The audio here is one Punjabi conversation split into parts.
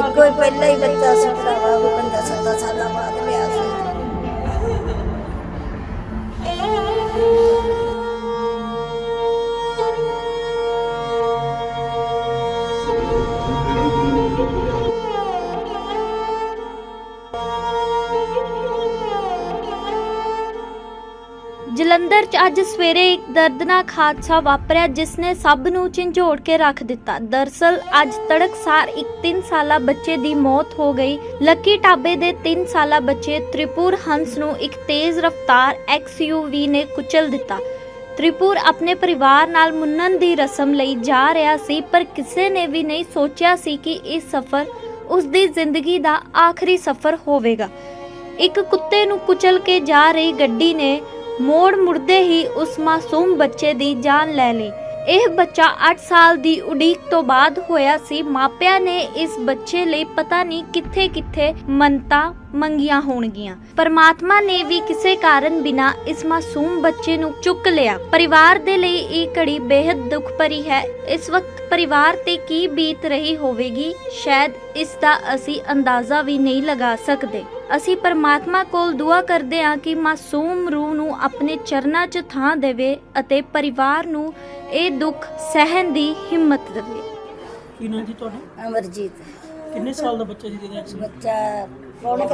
ਇੱਕੋ ਹੀ ਪਹਿਲਾ ਹੀ ਬੱਚਾ ਸੀ ਭਰਾਵਾ ਉਹ ਬੰਦਾ ਸੱਤਾ ਸਾਲਾਂ ਬਾਅਦ ਲਿਆ ਜਲੰਧਰ 'ਚ ਅੱਜ ਸਵੇਰੇ ਇੱਕ ਦਰਦਨਾਕ ਹਾਦਸਾ ਵਾਪਰਿਆ ਜਿਸ ਨੇ ਸਭ ਨੂੰ ਝੰਜੋੜ ਕੇ ਰੱਖ ਦਿੱਤਾ। ਦਰਸਲ, ਅੱਜ ਤੜਕਸਾਰ ਇੱਕ 3 ਸਾਲਾ ਬੱਚੇ ਦੀ ਮੌਤ ਹੋ ਗਈ। ਲੱਕੀ ਟਾਬੇ ਦੇ 3 ਸਾਲਾ ਬੱਚੇ ਤ੍ਰਿਪੁਰ ਹੰਸ ਨੂੰ ਇੱਕ ਤੇਜ਼ ਰਫ਼ਤਾਰ ਐਕਸਯੂਵੀ ਨੇ ਕੁਚਲ ਦਿੱਤਾ। ਤ੍ਰਿਪੁਰ ਆਪਣੇ ਪਰਿਵਾਰ ਨਾਲ ਮੁੰਨਨ ਦੀ ਰਸਮ ਲਈ ਜਾ ਰਿਹਾ ਸੀ, ਪਰ ਕਿਸੇ ਨੇ ਵੀ ਨਹੀਂ ਸੋਚਿਆ ਸੀ ਕਿ ਇਹ ਸਫ਼ਰ ਉਸ ਦੀ ਜ਼ਿੰਦਗੀ ਦਾ ਆਖਰੀ ਸਫ਼ਰ ਹੋਵੇਗਾ। ਇੱਕ ਕੁੱਤੇ ਨੂੰ ਕੁਚਲ ਕੇ ਜਾ ਰਹੀ ਗੱਡੀ ਨੇ ਮੋੜ ਮੁੜਦੇ ਹੀ ਉਸ ਮਾਸੂਮ ਬੱਚੇ ਦੀ ਜਾਨ ਲੈ ਲਈ। ਇਹ ਬੱਚਾ 8 ਸਾਲ ਦੀ ਉਡੀਕ ਤੋਂ ਬਾਅਦ ਹੋਇਆ ਸੀ। ਮਾਪਿਆਂ ਨੇ ਇਸ ਬੱਚੇ ਲਈ ਪਤਾ ਨਹੀਂ ਕਿੱਥੇ-ਕਿੱਥੇ ਮੰਤਾ ਮੰਗੀਆਂ ਹੋਣਗੀਆਂ। ਪਰਮਾਤਮਾ ਨੇ ਵੀ ਕਿਸੇ ਕਾਰਨ ਬਿਨਾ ਇਸ ਮਾਸੂਮ ਬੱਚੇ ਨੂੰ ਚੁੱਕ ਲਿਆ। ਪਰਿਵਾਰ ਦੇ ਲਈ ਇਹ ਘੜੀ ਬੇहद ਦੁੱਖ ਭਰੀ ਹੈ। ਇਸ ਵਕਤ ਪਰਿਵਾਰ ਤੇ ਕੀ ਬੀਤ ਰਹੀ ਹੋਵੇਗੀ, ਸ਼ਾਇਦ ਇਸ ਦਾ ਅਸੀਂ ਅੰਦਾਜ਼ਾ ਵੀ ਨਹੀਂ ਲਗਾ ਸਕਦੇ। ਅਸੀਂ ਪਰਮਾਤਮਾ ਕੋਲ ਦੁਆ ਕਰਦੇ ਹਾਂ ਕਿ ਮਾਸੂਮ ਰੂਹ ਨੂੰ ਆਪਣੇ ਚਰਨਾਂ 'ਚ ਥਾਂ ਦੇਵੇ ਅਤੇ ਪਰਿਵਾਰ ਨੂੰ ਇਹ ਦੁੱਖ ਸਹਿਣ ਦੀ ਹਿੰਮਤ ਦੇਵੇ। ਕੀ ਨਾਂ ਜੀ ਤੁਹਾਡਾ? ਅਮਰਜੀਤ। ਕਿੰਨੇ ਸਾਲ ਦਾ ਬੱਚਾ ਸੀ ਜਿਹਦਾ ਐਕਸੀਡੈਂਟ ਬੱਚਾ ਪੌਣੇ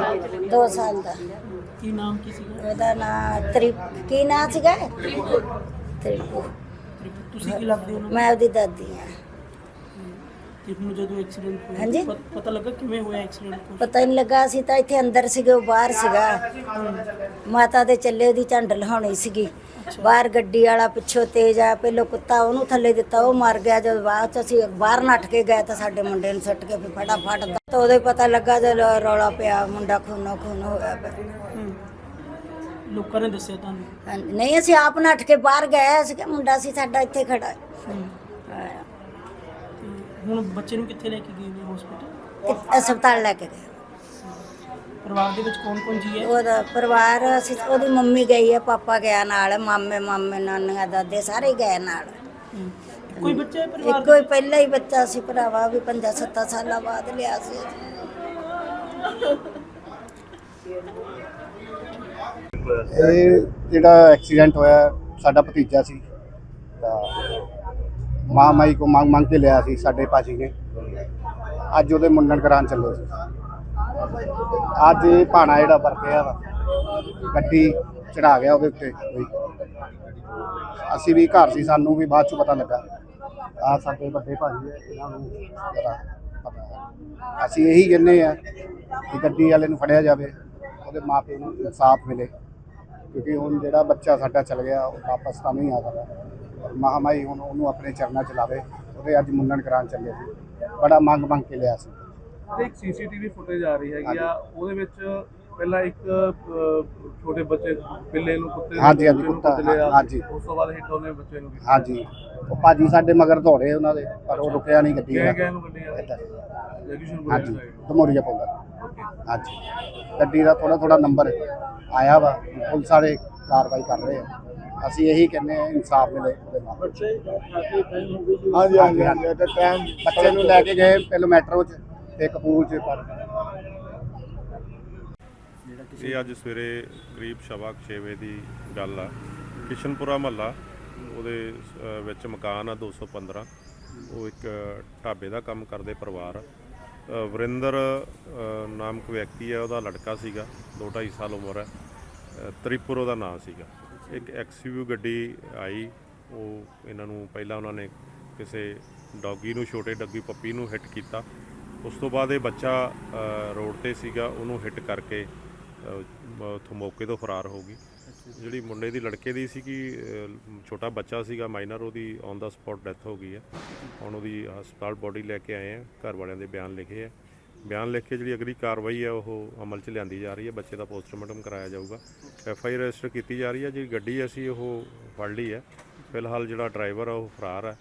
2 ਸਾਲ ਦਾ। ਕੀ ਨਾਮ ਕੀ ਸੀਗਾ? ਉਹਦਾ ਨਾਂ ਤ੍ਰਿਪ ਕੀ ਨਾਂ ਸੀਗਾ? ਤ੍ਰਿਪੂ। ਤੁਸੀਂ ਕੀ ਲੱਗਦੇ ਹੋ ਉਹਨਾਂ ਮੈਂ ਉਹਦੀ ਦਾਦੀ ਹਾਂ। ਜਦੋਂ ਐਕਸੀਡੈਂਟ ਹੋਇਆ ਹਾਂਜੀ। ਪਤਾ ਲੱਗਾ ਕਿਵੇਂ ਹੋਇਆ ਐਕਸੀਡੈਂਟ ਪਤਾ ਹੀ ਨਹੀਂ ਲੱਗਾ ਸੀ ਤਾਂ ਇੱਥੇ ਅੰਦਰ ਸੀਗੇ ਉਹ ਬਾਹਰ ਸੀਗਾ। ਮਾਤਾ ਦੇ ਚੱਲੇ ਦੀ ਝੰਡ ਲਹਾਉਣੀ ਸੀਗੀ। ਬਾਹਰ ਗੱਡੀ ਵਾਲਾ ਪਿੱਛੋਂ ਤੇਜ਼ ਆ ਪਹਿਲੋਂ ਕੁੱਤਾ ਉਹਨੂੰ ਥੱਲੇ ਦਿੱਤਾ ਉਹ ਮਰ ਗਿਆ। ਜਦ ਬਾਅਦ ਚ ਅਸੀਂ ਬਾਹਰ ਨੱਠ ਕੇ ਗਏ ਤਾਂ ਸਾਡੇ ਮੁੰਡੇ ਨੂੰ ਸੁੱਟ ਕੇ ਫਿਰ ਫਟਾਫਟ ਤਾਂ ਉਹਦੇ ਪਤਾ ਲੱਗਾ ਜਦ ਰੌਲਾ ਪਿਆ ਮੁੰਡਾ ਖੂਨੋ ਖੂਨ ਹੋ ਗਿਆ ਪਿਆ। ਲੋਕਾਂ ਨੇ ਦੱਸਿਆ ਤੁਹਾਨੂੰ? ਨਹੀਂ ਅਸੀਂ ਆਪ ਨੱਠ ਕੇ ਬਾਹਰ ਗਏ ਅਸੀਂ ਕਿ ਮੁੰਡਾ ਸੀ ਸਾਡਾ ਇੱਥੇ ਖੜਾ। ਹੈ। ਹੁਣ ਬੱਚੇ ਨੂੰ ਕਿੱਥੇ ਲੈ ਕੇ ਗਏ ਨੇ ਹਸਪੀਟਲ ਕਿ- ਹਸਪਤਾਲ ਲੈ ਕੇ ਗਏ। ਪਰਿਵਾਰ ਦੇ ਵਿੱਚ ਕੌਣ ਕੌਣ ਜੀ ਹੈ? ਉਹਦਾ ਪਰਿਵਾਰ ਅਸੀਂ ਉਹਦੀ ਮੰਮੀ ਗਈ ਹੈ ਪਾਪਾ ਗਿਆ ਨਾਲ ਮਾਮੇ ਮਾਮੇ ਨਾਨੀਆਂ ਦਾਦੇ ਸਾਰੇ ਗਏ ਨਾਲ। ਕੋਈ ਬੱਚਾ ਹੈ ਪਰਿਵਾਰ ਇੱਕੋ ਹੀ ਪਹਿਲਾ ਹੀ ਬੱਚਾ ਸੀ ਭਰਾਵਾ ਵੀ 5-7 ਸਾਲਾਂ ਬਾਅਦ ਲਿਆ ਸੀ। ਇਹ ਜਿਹੜਾ ਐਕਸੀਡੈਂਟ ਹੋਇਆ ਸਾਡਾ ਭਤੀਜਾ ਸੀ। ਤਾਂ ਮਾਂ ਮਾਈ ਕੋ ਮੰਗ ਮੰਗ ਕੇ ਲਿਆ ਸੀ ਸਾਡੇ ਭਾਜੀ ਨੇ। ਅੱਜ ਉਹਦੇ ਮੁੰਡਨ ਕਰਾਉਣ ਚੱਲੇ ਸੀ। ਅੱਜ ਇਹ ਭਾਣਾ ਜਿਹੜਾ ਵਰਤਿਆ ਵਾ, ਗੱਡੀ ਚੜਾ ਗਿਆ ਉਹਦੇ ਉੱਤੇ ਕੋਈ ਅਸੀਂ ਵੀ ਘਰ ਸੀ, ਸਾਨੂੰ ਵੀ ਬਾਅਦ ਚ ਪਤਾ ਲੱਗਾ। ਆ ਸਾਡੇ ਵੱਡੇ ਭਾਜੀ ਹੈ ਇਹਨਾਂ ਨੂੰ ਪਤਾ ਪਤਾ ਹੈ। ਅਸੀਂ ਇਹੀ ਕਹਿੰਦੇ ਆ ਕਿ ਗੱਡੀ ਵਾਲੇ ਨੂੰ ਫੜਿਆ ਜਾਵੇ, ਉਹਦੇ ਮਾਪੇ ਨੂੰ ਇਨਸਾਫ ਮਿਲੇ। ਕਿਉਂਕਿ ਹੁਣ ਜਿਹੜਾ ਬੱਚਾ ਸਾਡਾ ਚਲ ਗਿਆ, ਉਹ ਵਾਪਸ ਤਾਂ ਨਹੀਂ ਆ ਸਕਦਾ। ਮਹਾਮਾਈ ਹੁਣ ਉਹਨੂੰ ਆਪਣੇ ਚਰਨਾਂ ਚ ਲਾਵੇ ਉਹਦੇ ਅੱਜ ਮੁੰਡਨ ਕਰਾਉਣ ਚੱਲੇ ਸੀ। ਬੜਾ ਮੰਗ ਮੰਗ ਕੇ ਲਿਆ ਸੀ। ਇੱਕ ਸੀਸੀਟੀਵੀ ਫੁਟੇਜ ਆ ਰਹੀ ਹੈਗੀ ਆ ਉਹਦੇ ਵਿੱਚ ਪਹਿਲਾਂ ਇੱਕ ਛੋਟੇ ਬੱਚੇ ਪਿੱਲੇ ਨੂੰ ਕੁੱਤੇ ਨੂੰ ਹਾਂਜੀ, ਹਾਂਜੀ, ਨੂੰ ਕੁੱਤਾ। ਹਾਂਜੀ। ਉਸ ਤੋਂ ਬਾਅਦ ਹਿੱਟ ਉਹਨੇ ਬੱਚੇ ਨੂੰ ਕੀਤੀ ਹਾਂਜੀ। ਉਹ ਭਾਜੀ ਸਾਡੇ ਮਗਰ ਦੌੜੇ ਉਹਨਾਂ ਦੇ ਪਰ ਉਹ ਰੁਕਿਆ ਨਹੀਂ ਗੱਡੀ ਵਾਲਾ। ਗਏ ਨੂੰ ਗੱਡੀ ਹਾਂਜੀ ਗੱਡੀ ਦਾ ਥੋੜਾ ਥੋੜਾ ਨੰਬਰ ਆਇਆ ਵਾ। ਪੁਲਿਸ ਵਾਲੇ ਕਾਰਵਾਈ ਕਰ ਰਹੇ ਆ। ਅਸੀਂ ਇਹੀ ਕਹਿੰਦੇ ਆ ਇਨਸਾਫ ਮਿਲੇ ਉਹਦੇ ਨਾਲ। ਬੱਚੇ ਕਾਫੀ ਟਾਈਮ ਹੋ ਗਈ ਹਾਂਜੀ ਹਾਂਜੀ ਹਾਂਜੀ ਤੇ ਟਾਈਮ ਬੱਚੇ ਨੂੰ ਲੈ ਕੇ ਗਏ ਪਹਿਲਾਂ ਮੈਟਰੋ 'ਚ ਤੇ ਕਪੂਰ 'ਚ ਪਰ। ਇਹ ਅੱਜ ਸਵੇਰੇ ਕਰੀਬ ਸਵਾ ਕੁ ਛੇ ਵਜੇ ਦੀ ਗੱਲ ਆ। ਕਿਸ਼ਨਪੁਰਾ ਮਹੱਲਾ ਉਹਦੇ ਵਿੱਚ ਮਕਾਨ ਆ 215 ਉਹ ਇੱਕ ਢਾਬੇ ਦਾ ਕੰਮ ਕਰਦੇ ਪਰਿਵਾਰ ਵਰਿੰਦਰ ਨਾਮਕ ਵਿਅਕਤੀ ਹੈ ਉਹਦਾ ਲੜਕਾ ਸੀਗਾ 2.5 ਸਾਲ ਉਮਰ ਹੈ ਤ੍ਰਿਪੁਰ ਉਹਦਾ ਨਾਂ ਸੀਗਾ। ਇੱਕ ਐਕਸਯੂ ਗੱਡੀ ਆਈ, ਉਹ ਇਹਨਾਂ ਨੂੰ ਪਹਿਲਾਂ ਉਹਨਾਂ ਨੇ ਕਿਸੇ ਡੌਗੀ ਨੂੰ, ਛੋਟੇ ਡੱਗੀ ਪੱਪੀ ਨੂੰ ਹਿੱਟ ਕੀਤਾ। ਉਸ ਤੋਂ ਬਾਅਦ ਇਹ ਬੱਚਾ ਰੋਡ ਤੇ ਸੀਗਾ, ਉਹਨੂੰ ਹਿੱਟ ਕਰਕੇ ਉੱਥੋਂ ਮੌਕੇ ਤੋਂ ਫਰਾਰ ਹੋ ਗਈ। ਜਿਹੜੀ ਮੁੰਡੇ ਦੀ ਲੜਕੇ ਦੀ ਸੀ ਕਿ ਛੋਟਾ ਬੱਚਾ ਸੀਗਾ ਮਾਈਨਰ ਉਹਦੀ ਔਨ ਦਾ ਸਪੌਟ ਡੈਥ ਹੋ ਗਈ ਹੈ। ਹੁਣ ਉਹਦੀ ਹਸਪਤਾਲ ਬੋਡੀ ਲੈ ਕੇ ਆਏ ਆ ਘਰ ਵਾਲਿਆਂ ਦੇ ਬਿਆਨ ਲਿਖੇ ਆ ਬਿਆਨ ਲਿਖ ਕੇ ਜਿਹੜੀ ਅਗਲੀ ਕਾਰਵਾਈ ਹੈ, ਉਹ ਅਮਲ 'ਚ ਲਿਆਂਦੀ ਜਾ ਰਹੀ ਹੈ। ਬੱਚੇ ਦਾ ਪੋਸਟਮਾਰਟਮ ਕਰਾਇਆ ਜਾਊਗਾ। ਐਫ ਆਈ ਰਜਿਸਟਰ ਕੀਤੀ ਜਾ ਰਹੀ ਹੈ। ਜਿਹੜੀ ਗੱਡੀ ਅਸੀਂ ਉਹ ਫੜ ਲਈ ਹੈ। ਫਿਲਹਾਲ ਜਿਹੜਾ ਡਰਾਈਵਰ ਆ, ਉਹ ਫਰਾਰ ਹੈ।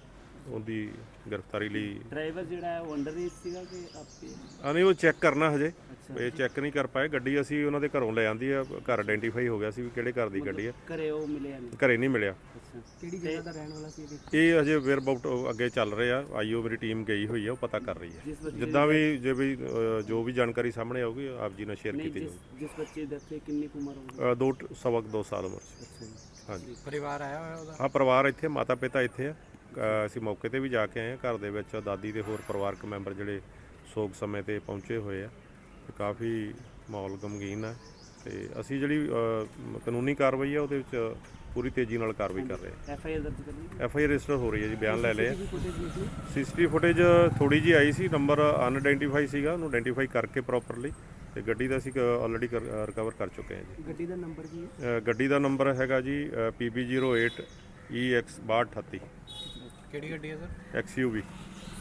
ਉਹਦੀ ਗ੍ਰਿਫਤਾਰੀ ਲਈ। ਡਰਾਈਵਰ ਜਿਹੜਾ ਹੈ ਉਹ ਅੰਡਰ ਏਜ ਸੀਗਾ ਕਿ ਆਪੇ? ਆ ਨਹੀਂ ਉਹ ਚੈੱਕ ਕਰਨਾ ਹਜੇ। ਇਹ ਚੈੱਕ ਨਹੀਂ ਕਰ ਪਾਏ। ਗੱਡੀ ਅਸੀਂ ਉਹਨਾਂ ਦੇ ਘਰੋਂ ਲੈ ਆਂਦੀ ਆ। ਘਰ ਆਇਡੈਂਟੀਫਾਈ ਹੋ ਗਿਆ ਸੀ ਵੀ ਕਿਹੜੇ ਘਰ ਦੀ ਗੱਡੀ ਹੈ ਘਰੇ ਉਹ ਮਿਲਿਆ ਨਹੀਂ? ਘਰੇ ਨਹੀਂ ਮਿਲਿਆ। ਕਿਹੜੀ ਜਗ੍ਹਾ ਦਾ ਰਹਿਣ ਵਾਲਾ ਸੀ? ਇਹ ਇਹ ਅਜੇ ਵੇਅਰ ਅਬਾਊਟ ਅੱਗੇ ਚੱਲ ਰਹੇ ਆ। ਆਈਓ ਮੇਰੀ ਟੀਮ ਗਈ ਹੋਈ ਆ ਉਹ ਪਤਾ ਕਰ ਰਹੀ ਹੈ ਜਿੱਦਾਂ ਵੀ ਜੇ ਵੀ ਜੋ ਵੀ ਜਾਣਕਾਰੀ ਸਾਹਮਣੇ ਆਊਗੀ ਆਪ ਜੀ ਨਾਲ ਸ਼ੇਅਰ ਕੀਤੀ ਜਾਊਗੀ। ਜਿਸ ਬੱਚੇ ਦੀ ਕਿੰਨੀ ਕੁ ਉਮਰ ਹੋਊਗੀ? ਦੋ ਟ- ਸਵਾ ਕੁ ਦੋ ਸਾਲ ਉਮਰ ਸੀ। ਹਾਂਜੀ। ਪਰਿਵਾਰ ਆਇਆ ਹੋਇਆ ਉਹਦਾ? ਹਾਂ ਪਰਿਵਾਰ ਇੱਥੇ ਮਾਤਾ ਪਿਤਾ ਇੱਥੇ ਆ। ਅਸੀਂ ਮੌਕੇ ਤੇ ਵੀ ਜਾ ਕੇ ਆਏ ਆ ਘਰ ਦੇ ਵਿੱਚ ਦਾਦੀ ਦੇ ਹੋਰ ਪਰਿਵਾਰਕ ਮੈਂਬਰ ਜਿਹੜੇ ਸੋਗ ਸਮੇਂ ਤੇ ਪਹੁੰਚੇ ਹੋਏ ਆ ਤੇ ਕਾਫੀ ਮਾਹੌਲ ਗਮਗੀਨ ਆ ਤੇ ਅਸੀਂ ਜਿਹੜੀ ਕਾਨੂੰਨੀ ਕਾਰਵਾਈ ਆ ਉਹਦੇ ਵਿੱਚ ਪੂਰੀ ਤੇਜ਼ੀ ਨਾਲ ਕਾਰਵਾਈ ਕਰ ਰਹੇ ਆ ਐਫ ਆਈ ਆਰ ਦਰਜ ਕਰਨੀ ਐਫ ਆਈ ਆਰ ਰਜਿਸਟਰ ਹੋ ਰਹੀ ਹੈ ਜੀ ਬਿਆਨ ਲੈ ਲਏ ਸੀਸੀਟੀਵੀ ਫੁਟੇਜ ਥੋੜੀ ਜੀ ਆਈ ਸੀ ਨੰਬਰ ਅਨਆਇਡੈਂਟੀਫਾਈ ਸੀਗਾ ਉਹਨੂੰ ਆਇਡੈਂਟੀਫਾਈ ਕਰਕੇ ਪ੍ਰੋਪਰਲੀ ਤੇ ਗੱਡੀ ਦਾ ਅਸੀਂ ਆਲਰੇਡੀ ਰਿਕਵਰ ਕਰ ਚੁੱਕੇ ਹਾਂ ਜੀ। ਗੱਡੀ ਦਾ ਨੰਬਰ ਕੀ ਹੈ? ਗੱਡੀ ਦਾ ਨੰਬਰ ਹੈਗਾ ਜੀ PB08 EX6238 ਕਿਹੜੀ ਗੱਡੀ ਹੈ ਸਰ? XUV